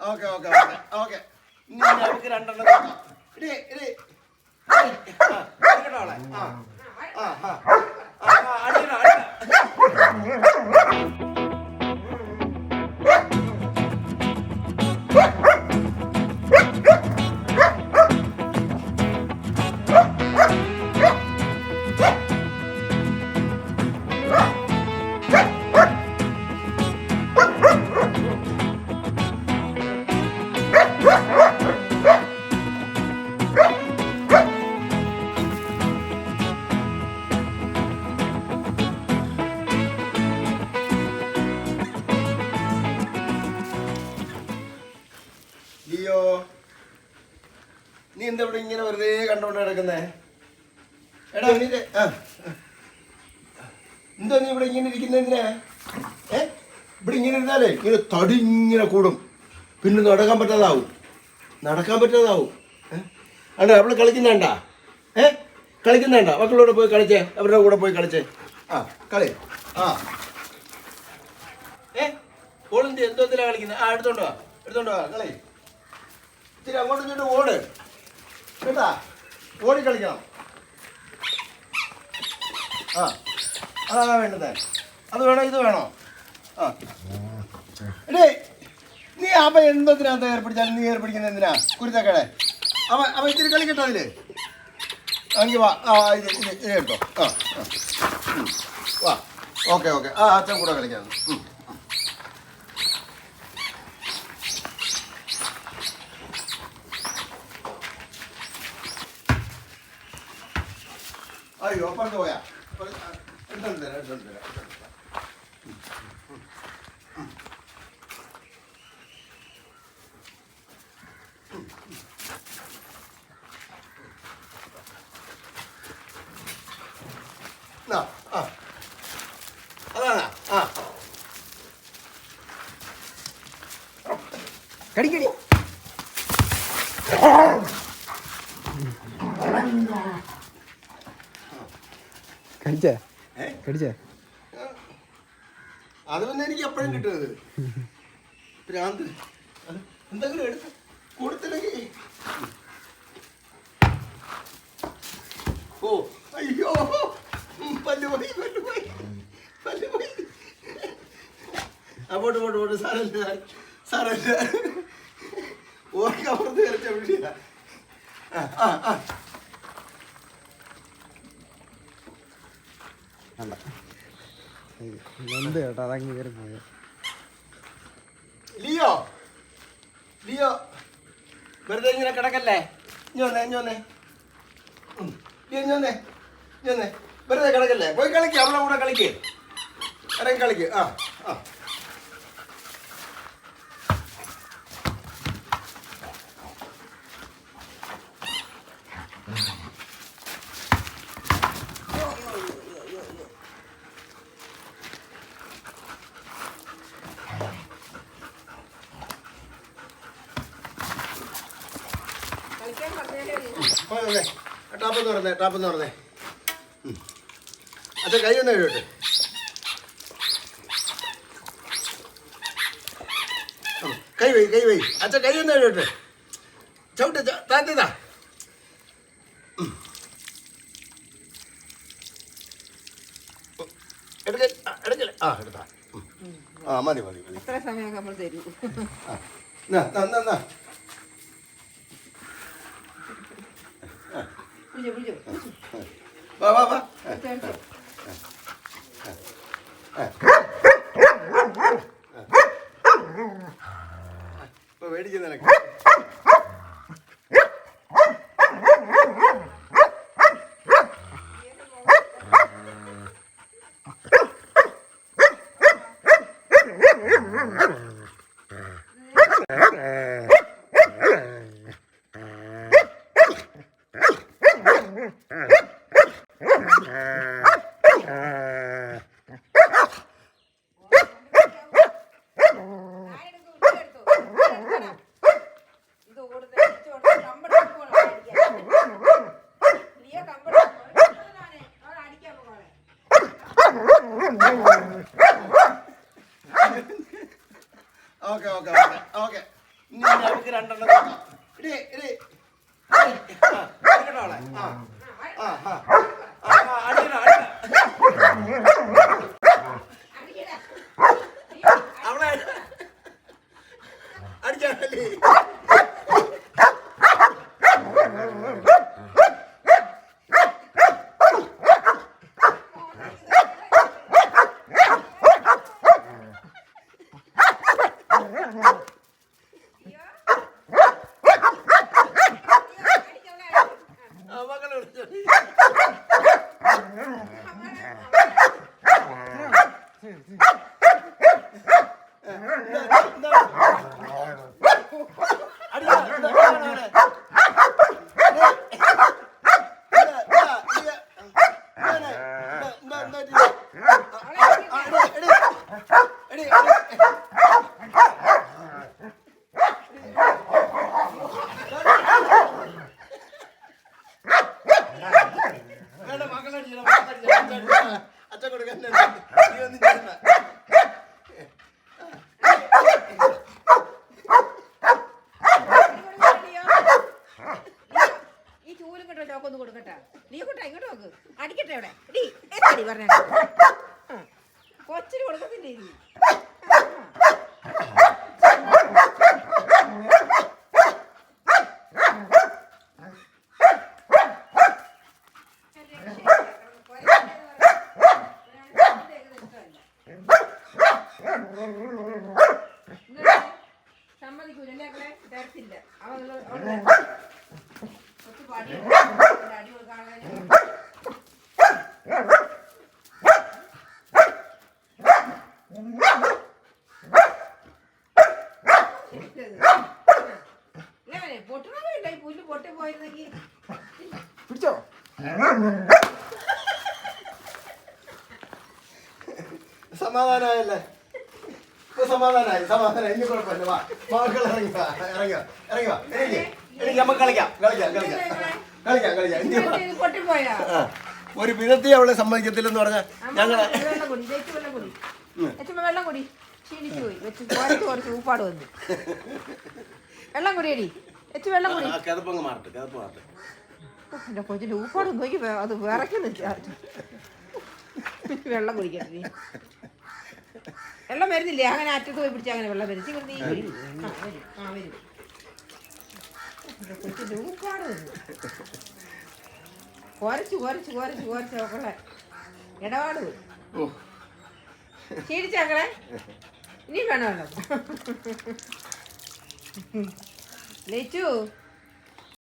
Okay okay okay okay നമുക്ക് രണ്ടെണ്ണം ഇടേ ഇടി. ആ ആ ആ, എന്താ ഇവിടെ ഇങ്ങനെ വെറുതെ കണ്ടോണ്ട് കിടക്കുന്നേ എടാ നീ ആ. എന്താ നീ ഇവിടെ ഇങ്ങനെ ഇരിക്കുന്നതിനാ ഏ? ഇവിടെ ഇങ്ങനെ ഇരുന്നാലേ ഇങ്ങനെ തടി ഇങ്ങനെ കൂടും. പിന്നെ നടക്കാൻ പറ്റാതാവും. നടക്കാൻ പറ്റാതാവും. ഏ? അണ്ട അവൾ കളിക്കുന്നുണ്ട? ഏ? കളിക്കുന്നുണ്ട? മക്കളോട് പോയി കളിച്ചേ. അവരുടെ കൂടെ പോയി കളിച്ചേ. ആ കളി. ആ. ഏ? ഓളെന്ത് എന്തോ എന്തിനാ കളിക്കുന്നത് ആ എടുത്തോണ്ട് വാ. എടുത്തോണ്ട് വാ കളി. ഇത്തിരി അങ്ങോട്ടും ഇങ്ങോട്ടും ഓട്. കേട്ടാ? ഓടി കളിക്കണം. ആ. അതാണ് വേണ്ടത്. അത് വേണോ? ഇത് വേണോ? ആ. എടേ നീ അവ എന്തതിനകത്ത് ഏർപ്പിടിച്ചാലും നീ ഏർപ്പിടിക്കുന്ന എന്തിനാ? കുരുത്തക്കടെ. അവ അവ ഇത്തിരി കളിക്കട്ടോ അതിൽ. എങ്കിൽ വാ. ആ ഇത് ഇത് കേട്ടോ. ആ. വാ. Okay okay. ആ അച്ഛൻ കൂടെ കളിക്കാം. ഉം. അയ്യോ അപ്പുറത്ത് പോയാ അപ്പുറത്ത് ആ, എടുത്തോണ്ട് തരാം എടുത്തോണ്ട് തരാം എടുത്തോണ്ട് തരാം. നാ, ആ. അതാണ് ആ കടിക്കടി കടിച്ചേ ഏ? കടിച്ചേ അത് പിന്നെ എനിക്ക് എപ്പോഴും കിട്ടുന്നത്. ഭ്രാന്ത്. എന്തെങ്കിലും എടുത്ത് കൊടുത്തില്ലെങ്കിൽ. ഓ അയ്യോ. ഉം, പല്ല് പോയി പല്ല് പോയി പല്ല് പോയി ആ പോട്ട് പോട്ട് സാറല്ല സാറല്ല ഓർക്കപ്പുറത്ത് കളിച്ച വിഷയ ആ ആ. അല്ല. എന്ത് കേട്ടോ അതങ്ങ് കയറി പോയത് ലിയോ? ലിയോ? വെറുതെ ഇങ്ങനെ കിടക്കല്ലേ? വന്നേ ഉം. ലിയോ ഇഞ്ഞി വന്നേ വെറുതെ കിടക്കല്ലേ? പോയി കളിക്ക് അവളെ കൂടെ കളിക്ക്. ഇറങ്ങി ആ ആ. പോയി ടാപ്പ് തുറന്നേ ടാപ്പ് തുറന്നേ. അച്ഛ അച്ഛൻ കൈ ഒന്ന് എഴുതട്ടെ കൈ വൈ കൈ വൈ. അച്ഛൻ കൈ ഒന്ന് എഴുതട്ടെ ചവിട്ട് താത്തിതാ എടുക്കല്ലേ ആ എടുത്താ. ആ മതി മതി മതി. എത്ര സമയം നമ്മൾ തരൂ? ആ എന്നാ എന്നാ എന്നാ, എന്നാ പിടിച്ചോ പിടിച്ചോ വാ വാ വാ എടുത്തോ, ഓക്കെ ഓക്കെ ഓക്കെ ഓക്കെ. നമുക്ക് രണ്ടെണ്ണം ഇടി ഇടി. ആ ആ ആ, ആ, അടിക്കണോ, അടിക്കണോ. അവളെ അടിച്ചാണല്ലേ ആ, മകളെ വിളിച്ചോ. എന്താ, എന്താ? അടിക്കണോ, എന്താ, എന്താണ് അവനെ? ഇടി. എന്താ, എന്താ, ഇടി. എന്താണ്? എന്താ, എന്താ, എന്താ ഇടി? ആ, ആ, ഇടി, ഇടി. ഇടി, ഇടി. വേണ്ട, മകളടിക്കണം, മകളടിക്കണം, അച്ഛൻ അച്ഛൻ കൊടുക്കാൻ നീ ഒന്നും ചെയ്യണ്ട. ഈ ചൂലും കേട്ടോ ചോക്കൊന്ന് നീ കൂട്ടാ ഇങ്ങോട്ട് നോക്ക്. അടിക്കട്ടെ അവിടെ. ഡി അടി പറഞ്ഞ. കൊച്ചിന് കൊടുക്കത്തില്ലേ നീ സമ്മതിക്കൂലല്ലേ മക്കളെ? തരത്തില്ല. അവൻ പിടിച്ചോ? സമാധാനമായല്ലേ ഇപ്പൊ സമാധാനായി. സമാധാനായി. ഇനി കുഴപ്പമില്ല. വാ. മക്കൾ ഇറങ്ങി വാ. ഇറങ്ങി വാ. ഇറങ്ങി വാ. നമുക്ക് കളിക്കാം. കളിക്കാം കളിക്കാം. കളിക്കാം കളിക്കാം. ഇനി വാ. ഇത് പൊട്ടിപ്പോയാ. ആ, ഒരു വിധത്തിൽ അവളെ സമ്മതിക്കത്തില്ലെന്ന് പറഞ്ഞാൽ ഞങ്ങളെ വെള്ളം കുടി ക്ഷീണിച്ചു പോയി. വെച്ച് കുറച്ച് കുറച്ച് ഊപ്പാട് വന്നു. വെള്ളം കുടിയടി. വെള്ളം കുടി. കിതപ്പങ്ങ് മാറട്ടെ കിതപ്പ് മാറട്ടെ. ഊപ്പാട് നോക്കി അത് വിറയ്ക്കുന്നില്ല വെള്ളം കുടിക്കട്ടെ നീ. വെള്ളം വരുന്നില്ലേ? അങ്ങനെ അറ്റത്ത് പോയി പിടിച്ചാൽ അങ്ങനെ വെള്ളം വരും. നീ വരും. ആ വരും. ഊപ്പാട് വന്നു കുരച്ച് കുരച്ച് കുരച്ച് കുരച്ച് ഇടപാട് ക്ഷീണിച്ചാക്കളെ ഇനി വേണമല്ലോ. ലച്ചു